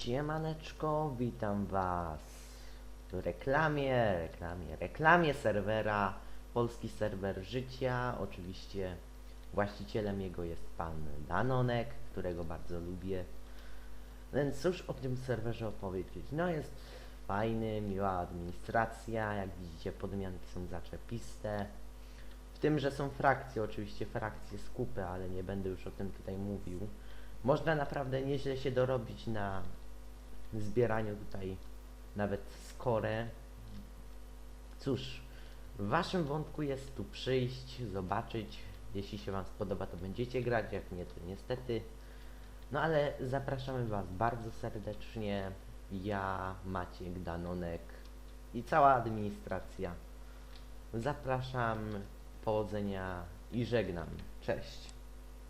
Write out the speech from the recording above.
Siemaneczko, witam was w reklamie, reklamie, reklamie serwera Polski Serwer Życia. Oczywiście właścicielem jego jest pan Danonek, którego bardzo lubię. Więc cóż o tym serwerze opowiedzieć? No jest fajny, miła administracja, jak widzicie podmianki są zaczepiste. W tym, że są frakcje, oczywiście frakcje skupy, ale nie będę już o tym tutaj mówił. Można naprawdę nieźle się dorobić na zbieraniu tutaj nawet skorę. Cóż, w waszym wątku jest tu przyjść, zobaczyć. Jeśli się wam spodoba, to będziecie grać, jak nie, to niestety. No ale zapraszamy was bardzo serdecznie. Ja, Maciek, Danonek i cała administracja. Zapraszam, powodzenia i żegnam. Cześć.